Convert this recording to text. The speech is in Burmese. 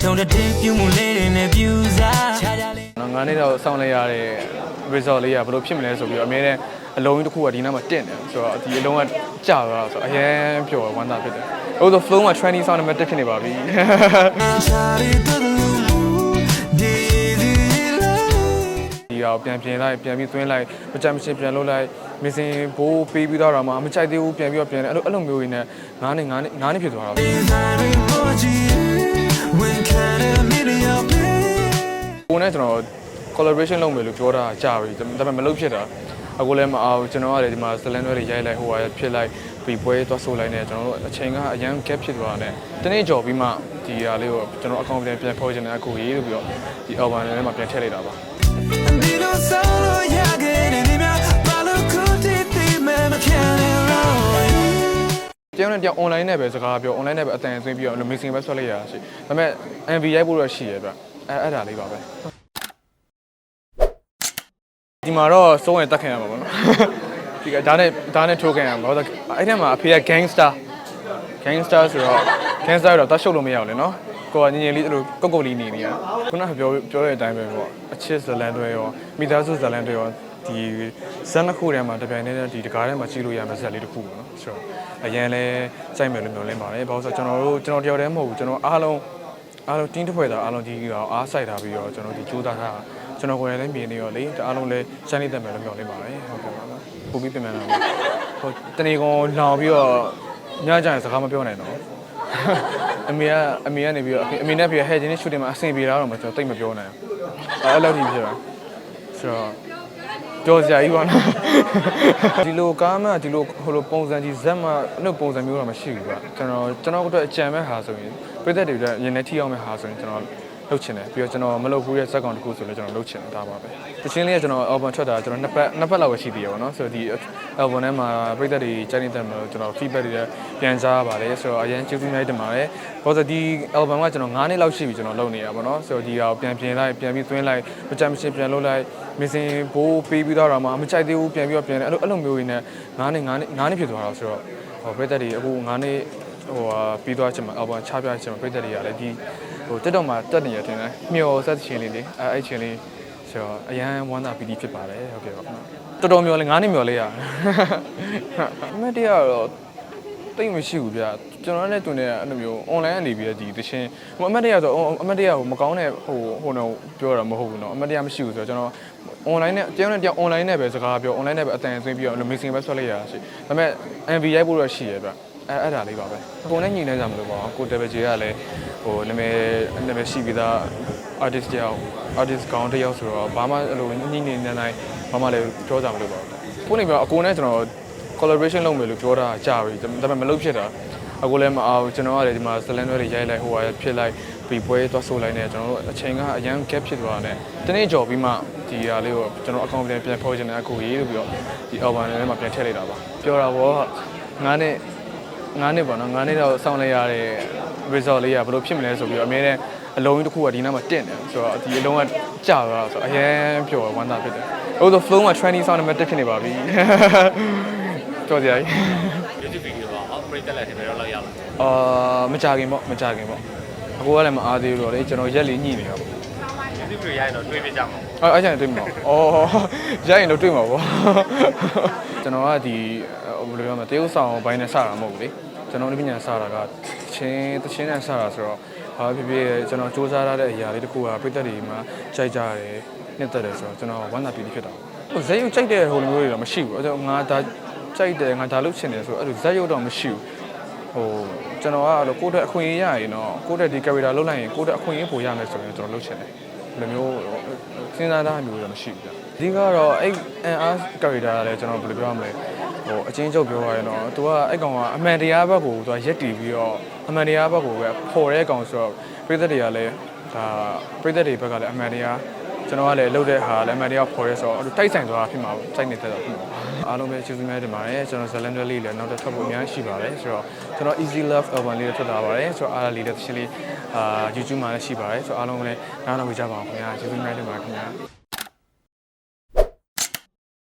ထုံတဲ့တင်ပြမှုလေးတွေနဲ့ view စားချာချာလေးငါးနှစ်တော့စောင့်လိုက်ရတဲ့ result လေးကဘယ်လိုဖြစ်မလဲဆိုပြီးတော့အများနဲ့အလုံးကြီးတစ်ခုကဒီနားမှာတင့်တယ်ဆိုတော့ဒီအလုံးကကြာသွားဆိုတော့အရင်ပျော်ဝမ်းသာဖြစ်တယ်အခုဆို flow မှာ training sound နံပါတ်1ဖြစ်နေပါပြီချာရီတူလူဒီဒီလာဒီအောင်ပြန်ပြင်လိုက်ပြန်ပြီးသွင်းလိုက်မကြမ်းမချင်းပြန်လုပ်လိုက်မစင်ဘိုးပေးပြီးတော့တော့မှမကြိုက်သေးဘူးပြန်ပြီးတော့ပြန်တယ်အဲ့လိုအဲ့လိုမျိုးတွေနဲ့ငါးနှစ်ငါးနှစ်ငါးနှစ်ဖြစ်သွားတာ ကိုနဲ့ကျွန်တော် collaboration လုပ်မယ်လို့ပြောတာကြာပြီဒါပေမဲ့မလုပ်ဖြစ်တာအခုလည်းမအောင်ကျွန်တော်ကလည်းဒီမှာဇလန်တွေရိုက်လိုက်ဟိုဟာဖြစ်လိုက်ပြီးပွဲသွားဆိုလိုက်နေကျွန်တော်တို့အချိန်ကအရန် gap ဖြစ်သွားတယ်တနေ့ကြော်ပြီးမှဒီဟာလေးကိုကျွန်တော်အကောင့်ပြန်ပြန်ဖော်ချင်တယ်အခုရေးလို့ပြီးတော့ဒီ album ထဲမှာပြန်ထည့်လိုက်တာပါဒီလိုဆောင်းလို့ရခဲ့တဲ့ဒီများဘာလို့ခုတည်းတည်းမဲ့မခံရတော့တယောက်နဲ့တယောက် online နဲ့ပဲစကားပြော online နဲ့ပဲအတန်အသွင်းပြီးတော့ mixing ပဲဆွဲလိုက်ရတာရှိဒါပေမဲ့ MV ရိုက်ဖို့တော့ရှိရပြ အဲအဲ့ဒါလေးပါပဲဒီမှာတော့စိုးရင်တက်ခင်ရမှာပေါ့နော်ဒီကဒါနဲ့ဒါနဲ့ထိုးခင်ရမှာဘာလို့အဲ့ထဲမှာအဖေက gangster gangster ဆိုတော့ gangster တော့တတ်ရှုပ်လို့မရဘူးလေနော်ကိုကညင်ညင်လေးအဲ့လိုကုတ်ကုတ်လေးနေနေရခုနကပြောပြောတဲ့အတိုင်းပဲပေါ့အချစ်ဇလန်တွေရောမိသားစုဇလန်တွေရောဒီဇက်နှစ်ခုထဲမှာတစ်ပြိုင်တည်းဒီတကားထဲမှာကြည့်လို့ရမယ့်ဇက်လေးတစ်ခုပေါ့နော်ဆိုတော့အရင်လဲစိုက်မယ်လို့မျှော်လင့်ပါတယ်ဘာလို့ဆိုတော့ကျွန်တော်တို့ကျွန်တော်တယောက်တည်းမဟုတ်ဘူးကျွန်တော်အားလုံး အားလုံးတင်းတစ်ဖွဲ့သားအားလုံးဒီကောင်အားစိုက်ထားပြီးတော့ကျွန်တော်ဒီကြိုးစားထားကျွန်တော်ကိုယ်လည်းမြင်နေရောလေအားလုံးလည်းစိုင်းနေတတ်မယ်လို့မျှော်လင့်ပါတယ်ဟုတ်ကဲ့ပါပုံပြီးပြင်မှန်တာဟိုတနေကောင်လောင်ပြီးတော့ညကြရင်စကားမပြောနိုင်တော့အမေကအမေကနေပြီးတော့အမေနဲ့ပြီးတော့ဟဲ့ဒီနေ့ရှူတင်မှာအဆင်ပြေတာတော့မကျွန်တော်တိတ်မပြောနိုင်ဘူးအဲ့လိုကြီးဖြစ်တာဆိုတော့ ပြောစရာကြီးပါနော်ဒီလိုကားမှဒီလိုဟိုလိုပုံစံကြီးဇက်မှအဲ့လိုပုံစံမျိုးတော့မရှိဘူးကွာကျွန်တော်ကျွန်တော်တို့အကြံမဲ့ဟာဆိုရင်ပြည်သက်တွေအတွက်ရင်နဲ့ထိအောင်မဲ့ဟာဆိုရင်ကျွန်တော် လုပ်ချင်တယ်ပြီးတော့ကျွန်တော်မလုပ်ဘူးရဲ့ဇက်ကောင်တစ်ခုဆိုလည်းကျွန်တော်လုပ်ချင်တာပါပဲတချင်းလေးကကျွန်တော် album ထွက်တာကျွန်တော်နှစ်ပတ်နှစ်ပတ်လောက်ပဲရှိသေးရပါတော့ဆိုတော့ဒီ album ထဲမှာပြည်သက်တွေကြိုက်နေတဲ့မှာကျွန်တော် feedback တွေပြန်ကြားပါတယ်ဆိုတော့အရင်ကျေးဇူးများတင်ပါတယ်ဘာလို့ဒီ album ကကျွန်တော်9နှစ်လောက်ရှိပြီကျွန်တော်လုပ်နေရပါတော့ဆိုတော့ဒီဟာပြန်ပြင်လိုက်ပြန်ပြီးသွင်းလိုက်မကြမ်းမချင်းပြန်လုပ်လိုက်မစင်ဘိုးပေးပြီးတော့တော့မှမကြိုက်သေးဘူးပြန်ပြီးတော့ပြန်တယ်အဲ့လိုအဲ့လိုမျိုးတွေနဲ့9နှစ်9နှစ်9နှစ်ဖြစ်သွားတာဆိုတော့ဟိုပြည်သက်တွေအခု9နှစ်ဟိုဟာပြီးသွားချင်မှာ album ချပြချင်မှာပြည်သက်တွေကလည်းဒီဟိုတက်တော့မှတက်နေရတင်တယ်မျောဆက်ချင်းလေးလေအဲအဲ့ချင်းလေးဆိုတော့အရန်ဝမ်းသာပီတိဖြစ်ပါတယ်ဟုတ်ကဲ့ပါတော်တော်မျောလဲ9နှစ်မျောလဲရအမတ်တရားတော့တိတ်မရှိဘူးဗျကျွန်တော်လည်းတွင်နေအဲ့လိုမျိုး online ကနေပြီးဒီတချင်းဟိုအမတ်တရားဆိုအမတ်တရားဟိုမကောင်းတဲ့ဟိုဟိုတော့ပြောတာမဟုတ်ဘူးเนาะအမတ်တရားမရှိဘူးဆိုတော့ကျွန်တော် online နဲ့တယောက်နဲ့တယောက် online နဲ့ပဲစကားပြော online နဲ့ပဲအတန်အသွင်းပြီးတော့ mixing ပဲဆွဲလိုက်ရတာရှိဒါပေမဲ့ MV ရိုက်ဖို့တော့ရှိရဗျ အဲအဲ့ဒါလေးပါပဲကိုနဲ့ညီနေကြမလို့ပေါ့ကို Double J ကလည်းဟိုနာမည်နာမည်ရှိပြီးသား artist တယောက် artist ကောင်းတယောက်ဆိုတော့ဘာမှအဲ့လိုညှိနေနေနိုင်ဘာမှလည်းပြောကြမလို့ပါဘူးကိုနေပြောအကိုနဲ့ကျွန်တော် collaboration လုပ်မယ်လို့ပြောတာကြာပြီဒါပေမဲ့မလုပ်ဖြစ်တာအခုလည်းမအောင်ကျွန်တော်ကလည်းဒီမှာဇလန်တွေရိုက်လိုက်ဟိုဟာဖြစ်လိုက်ပြီးပွဲသွားဆိုလိုက်နေကျွန်တော်တို့အချိန်ကအရန် gap ဖြစ်သွားတယ်တနေ့ကြော်ပြီးမှဒီဟာလေးကိုကျွန်တော်အကောင့်ပြန်ပြန်ဖော်ချင်တယ်အခုရေးလို့ပြီးတော့ဒီ album ထဲမှာပြန်ထည့်လိုက်တာပါပြောတာပေါ့ငါနဲ့ ငါးနှစ်ပေါ့နော်ငါးနှစ်တော့စောင့်လိုက်ရတဲ့ result လေးကဘယ်လိုဖြစ်မလဲဆိုပြီးတော့အများနဲ့အလုံးကြီးတစ်ခုကဒီနားမှာတင့်တယ်ဆိုတော့ဒီအလုံးကကြာသွားဆိုတော့အရင်ပျော်ဝမ်းသာဖြစ်တယ်အခုဆို flow မှာ training sound နံပါတ်1ဖြစ်နေပါပြီကြော်စရာကြီး YouTube video ပါဟောပရိသတ်လည်းဒီဘယ်တော့လောက်ရလာအာမကြခင်ပေါ့မကြခင်ပေါ့အကိုကလည်းမအားသေးဘူးတော့လေကျွန်တော်ရက်လေးညှိနေတာပေါ့ YouTube video ရရင်တော့တွေးပြကြမှာအဲအဲ့ကျရင်တွေ့မှာပေါ့အော်ရက်ရင်တော့တွေ့မှာပေါ့ကျွန်တော်ကဒီဘယ်လိုပြောမလဲတေးဥဆောင်ဘိုင်းနဲ့စတာမဟုတ်ဘူးလေကျွန်တော်ဒီပညာစတာကချင်းတချင်းနဲ့စတာဆိုတော့ဘာဖြစ်ဖြစ်ကျွန်တော်စူးစမ်းရတဲ့အရာလေးတစ်ခုကပြည့်သက်တွေမှာကြိုက်ကြတယ်နှစ်သက်တယ်ဆိုတော့ကျွန်တော်ဝမ်းသာပီတိဖြစ်တာဟိုဇက်ရုပ်ကြိုက်တဲ့ဟိုလိုမျိုးတွေတော့မရှိဘူးအဲ့တော့ငါဒါကြိုက်တယ်ငါဒါလုပ်ချင်တယ်ဆိုတော့အဲ့လိုဇက်ရုပ်တော့မရှိဘူးဟို ကျွန်တော်ကအဲ့လိုကိုယ့်အတွက်အခွင့်အရေးရရင်တော့ကိုယ့်အတွက်ဒီ character လုပ်လိုက်ရင်ကိုယ့်အတွက်အခွင့်အရေးပိုရမယ်ဆိုရင်ကျွန်တော်လုပ်ချင်တယ်ဒီလိုမျိုးစဉ်းစားတာမျိုးတော့မရှိဘူးဗျအဓိကတော့အဲ့ NR character ကလည်းကျွန်တော်ဘယ်လိုပြောရမလဲဟိုအချင်းချုပ်ပြောရရင်တော့သူကအဲ့ကောင်ကအမှန်တရားဘက်ကိုသူကရက်တည်ပြီးတော့အမှန်တရားဘက်ကိုပဲပေါ်တဲ့ကောင်ဆိုတော့ပြည်သက်တွေကလည်းဒါပြည်သက်တွေဘက်ကလည်းအမှန်တရား ကျွန်တော်ကလည်းလှုပ်တဲ့ဟာလည်းအမှန်တရားပေါ်ရဲဆိုတော့အဲ့လိုတိုက်ဆိုင်သွားတာဖြစ်မှာပေါ့စိုက်နေတဲ့တော့ဖြစ်မှာအားလုံးပဲကျေးဇူးများတင်ပါတယ်ကျွန်တော်ဇလန်ဒလေးလည်းနောက်တစ်ထပ်ဖို့အများကြီးရှိပါတယ်ဆိုတော့ကျွန်တော် easy love album လေးထွက်လာပါတယ်ဆိုတော့အားလေးလည်းတစ်ချင်းလေးအာ YouTube မှာလည်းရှိပါတယ်ဆိုတော့အားလုံးလည်းနားထောင်ကြပါအောင်ခင်ဗျာကျေးဇူးများတင်ပါတယ်ခင်ဗျာ